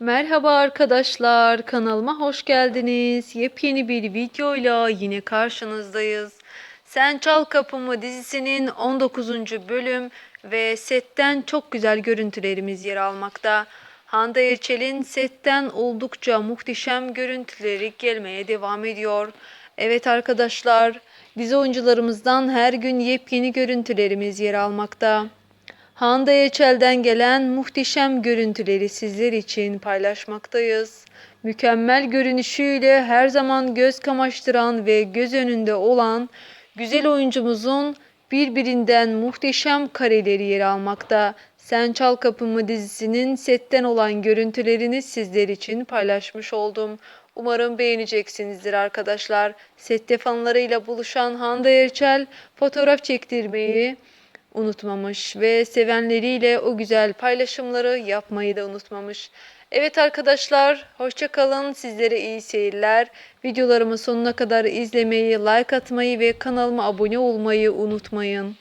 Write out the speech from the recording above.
Merhaba arkadaşlar, kanalıma hoş geldiniz. Yepyeni bir videoyla yine karşınızdayız. Sen Çal Kapımı dizisinin 19. bölüm ve setten çok güzel görüntülerimiz yer almakta. Hande Erçel'in setten oldukça muhteşem görüntüleri gelmeye devam ediyor. Evet arkadaşlar, dizi oyuncularımızdan her gün yepyeni görüntülerimiz yer almakta. Hande Erçel'den gelen muhteşem görüntüleri sizler için paylaşmaktayız. Mükemmel görünüşüyle her zaman göz kamaştıran ve göz önünde olan güzel oyuncumuzun birbirinden muhteşem kareleri yer almakta. Sen Çal Kapımı dizisinin setten olan görüntülerini sizler için paylaşmış oldum. Umarım beğeneceksinizdir arkadaşlar. Sette fanlarıyla buluşan Hande Erçel fotoğraf çektirmeyi, unutmamış ve sevenleriyle o güzel paylaşımları yapmayı da unutmamış. Evet arkadaşlar, hoşça kalın. Sizlere iyi seyirler. Videolarımı sonuna kadar izlemeyi, like atmayı ve kanalıma abone olmayı unutmayın.